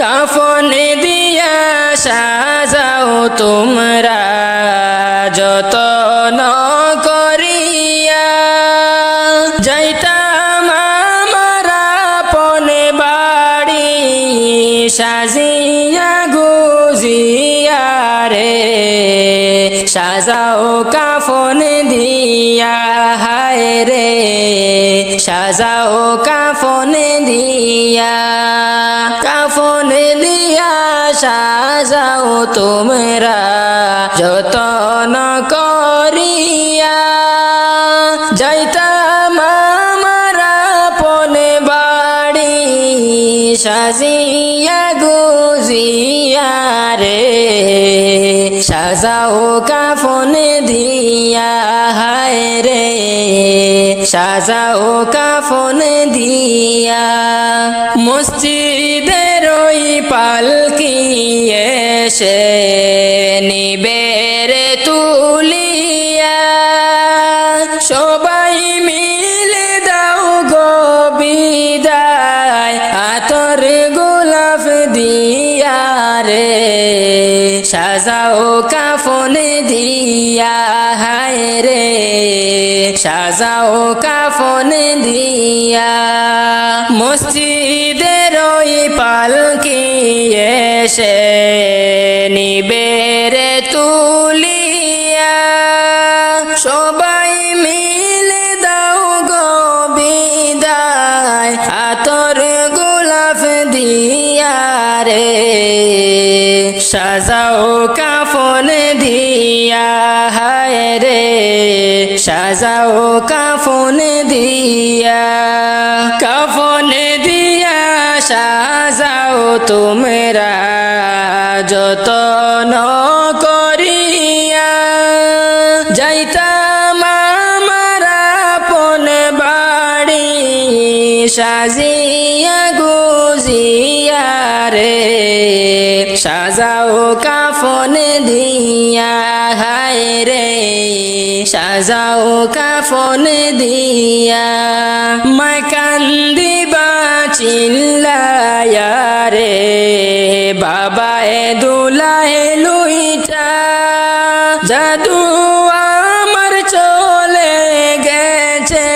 কাফন দিয়া সাজাও তোমরা যতন করিয়া। যাইতাম আমারা পনে বাড়ি সাজিয়া গুজিয়া রে। সাজাও কাফন দিয়া, হায় রে। সাজাও কাফন দিয়া। সাজাও তোমরা, যতন করিয়া যাইতাম আমারা পনে বাড়ি, সাজিয়া গুজিয়া রে। সাজাও কাফন দিয়া, হায় রে। সাজাও কাফন দিয়া। মসজিদের ওই পালকি এসে নিবের তুলিয়া। সবাই মিলে দাও গো বিদায়, আতর গোলাপ দিয়া রে। সাজাও কাফন দিয়া, হায় রে। সাজাও কাফন দিয়া কাফন দিয়া হায় রে, সাজাও কাফন দিয়া। কাফন দিয়া সাজাও তোমরা যতন করিয়া। যাইতাম আমারা পন বাড়ি সাজিয়া গুজিয়া রে, সাজাও কাফন সাজাও কাফন দিয়া মাকান্দি চিল্লায়া রে বাবা এ দুলাহে লুইটা, জাদু আমার চলে গেছে,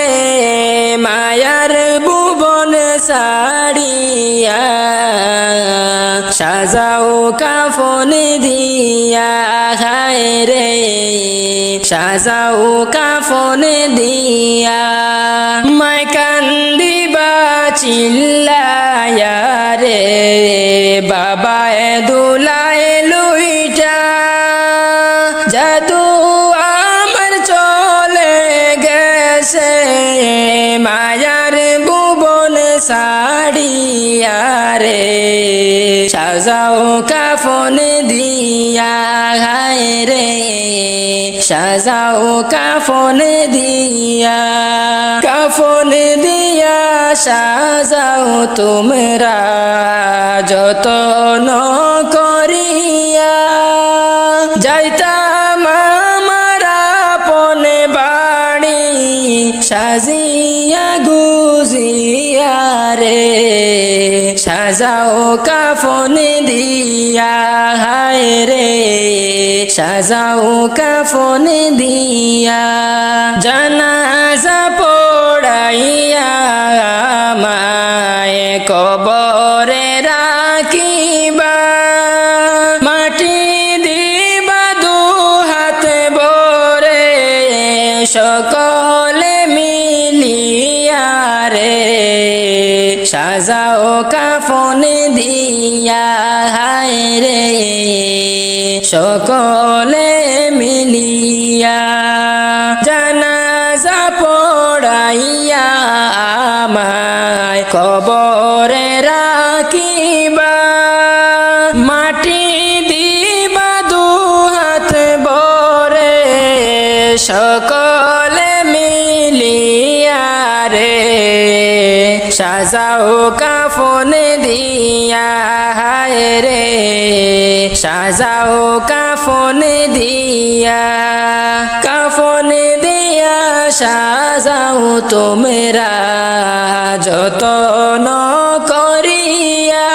মায়ার ভুবন সাড়িয়া সাজাও কাফন দিয়া হায় রে সাজাও কাফন দিয়া। মাই কান্দিবা চিল্লায়া রে বাবা দুলায় লুইটা। জাদু আমার চলে গেছে, মায়ার ভুবন সাড়িয়া রে সাজাও কাফন দিয়া, হায় রে। সাজাও কাফন দিয়া কাফন দিয়া সাজাও তোমরা, যতন করিয়া। যাইতাম আমারা পনে বাড়ি, সাজিয়া গুজিয়া রে। সাজাও কাফন দিয়া হায় রে সাজাও কাফন দিয়া। জানাজা সকলে মিলিয়া জানাজা পড়াইয়া আমায় কবরে রাখিবা। মাটি দিবা দু হাত বরে সকলে মিলিয়া রে, সাজাও কাফন দিয়া, হায় রে। সাজাও কাফন দিয়া কাফন দিয়া সাজাও তোমরা, যতন করিয়া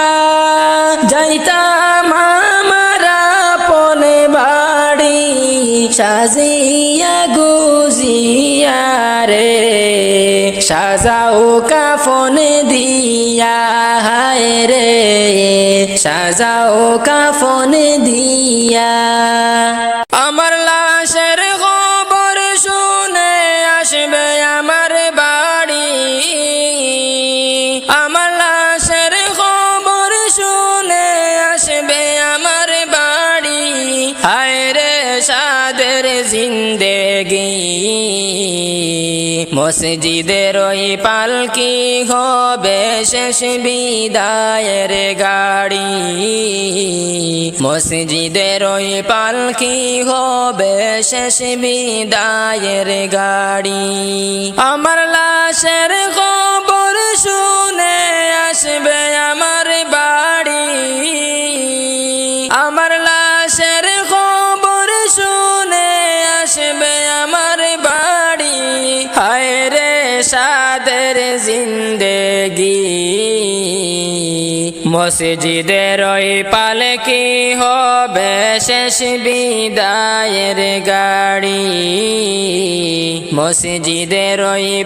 যাইতাম আমার আপনে বাড়ি, সাজিয়া গুজিয়া রে সাজাও কাফন দিয়া, হায় রে। সাজাও কাফন দিয়া। মসজিদের ওই পালকি হবে? শেষ বিদায়ের গাড়ি। মসজিদের ওই পালকি হবে? শেষ বিদায়ের গাড়ি। আমার লাশের খবর শুনে আসবে আমার বাড়ি। জিন্দেগি মসজিদের ওই পালকি হবে শেষ বিদায়ের গাড়ি? মসজিদের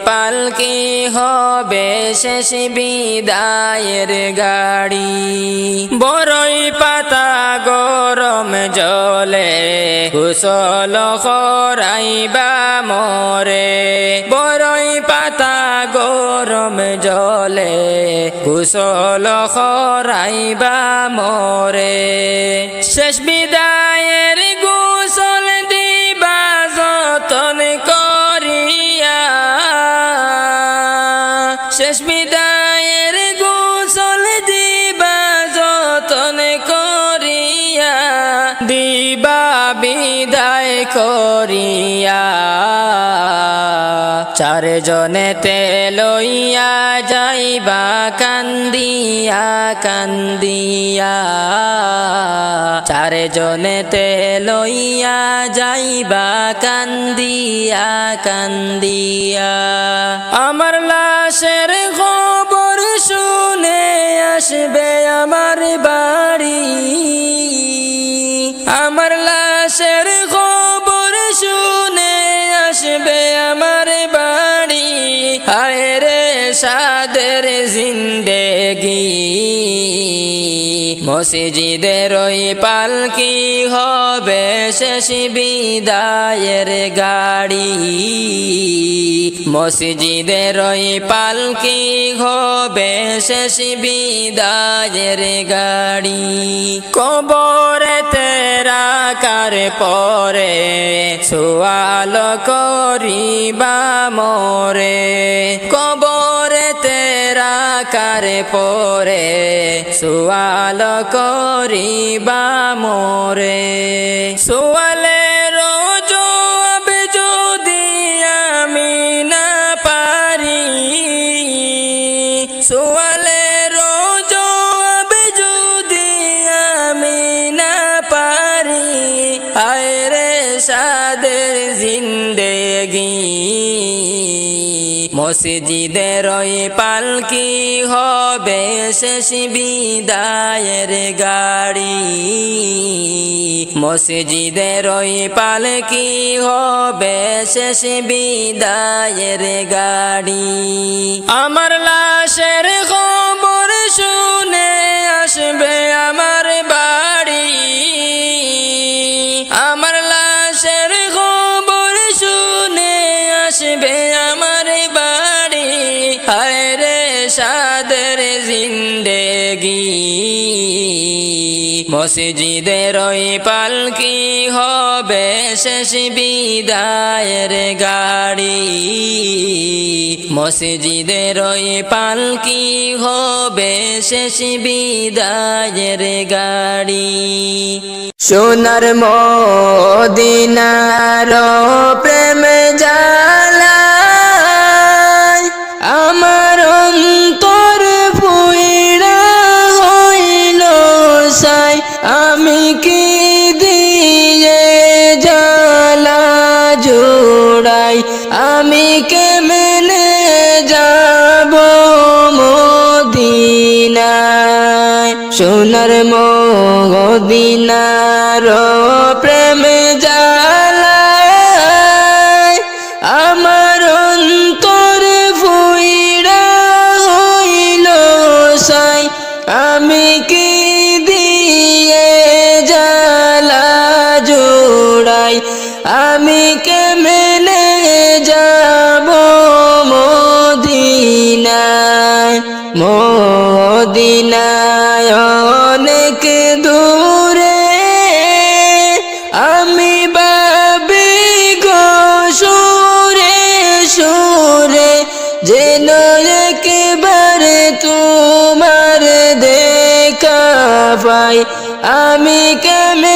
পালকি হবে শেষ বিদায়ের গাড়ি? বড়ই পাতা গরম জলে কুশল খরাইবা মরে। বড়ই পাতা গরম জলে কুশল খরাইবা মরে। শেষ বিদায়ের গুসল দিবা, যতন করিয়া। শেষ বিদায়ের গুসল দিবা, যতন করিয়া। দিবা বিদায় করিয়া। চারজনেতে লইয়া যাইবা, কান্দিয়া কান্দিয়া। চারজনেতে লইয়া যাইবা, কান্দিয়া কান্দিয়া। আমার লাশের খবর শুনে আসবে আমার বাড়ি। আমার লাশের খবর সাদের জিন্দেগি। মসজিদের ওই পালকি হবে শেষ বিদায়ের গাড়ি? মসজিদের ওই পালকি হবে শেষ বিদায়ের গাড়ি? কবরে তেরা কার পরে সোয়াল করিবা মোরে। কবরে তেরা কার পরে, সোয়াল করিবা মোরে। সোয়ালের জবাব যদি আমি না পারি যদি আমি না পারি সাদের জিন্দেগি মসজিদের পালকি হবে? শেষ বিদায়ের গাড়ি। মসজিদের পালকি হবে? শেষ বিদায়ের গাড়ি। আমার লাশের খবর শুনে আসবে আমার মসজিদের ওই পালকি হবে? শেষ বিদায়ের গাড়ি। মসজিদের ওই পালকি হবে? শেষ বিদায়ের গাড়ি। সোনার মদিনার প্রেম জালায় যাব মদিনায় মদিনায় অনেক দূরে আমি বাবি গো, সুরে সুরে যেন একবারে তোমার দেখা পাই। আমি কেমে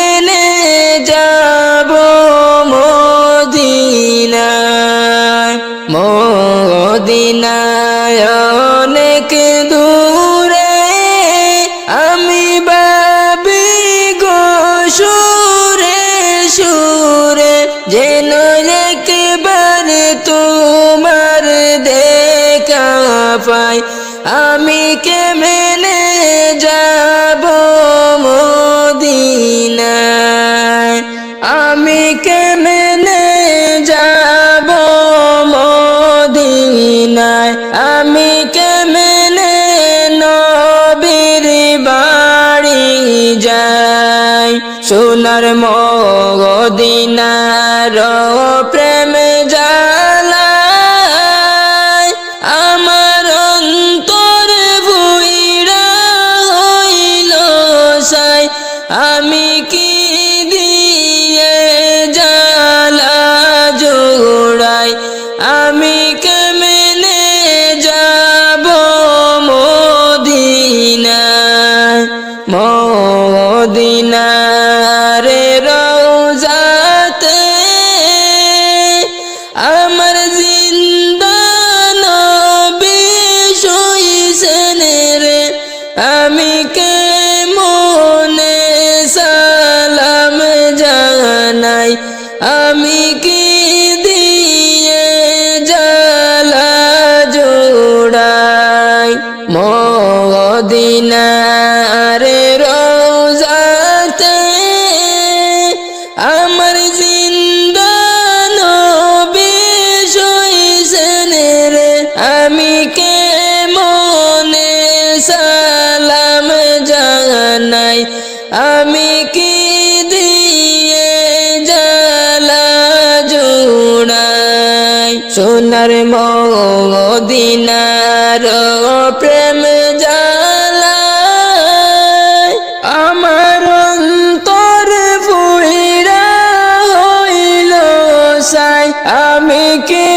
আমি কি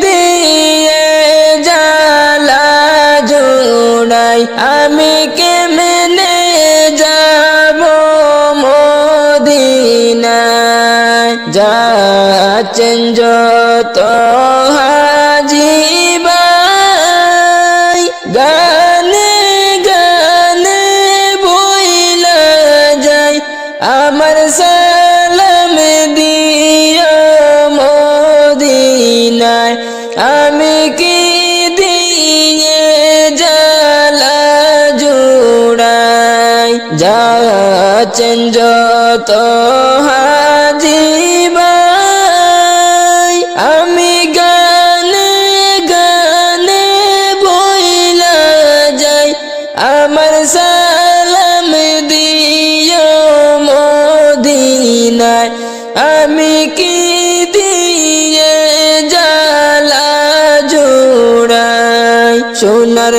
দিয়ে জ্বালা জুড়াই? আমি কে মেনে যাব মদিনায়? যাচ্ছেন যত আছেন যত হাজি আমি গানে গানে বইলা যাই, আমার সালাম দিও মদিনায়, আমি কি দিয়ে জোড়াই? সোনার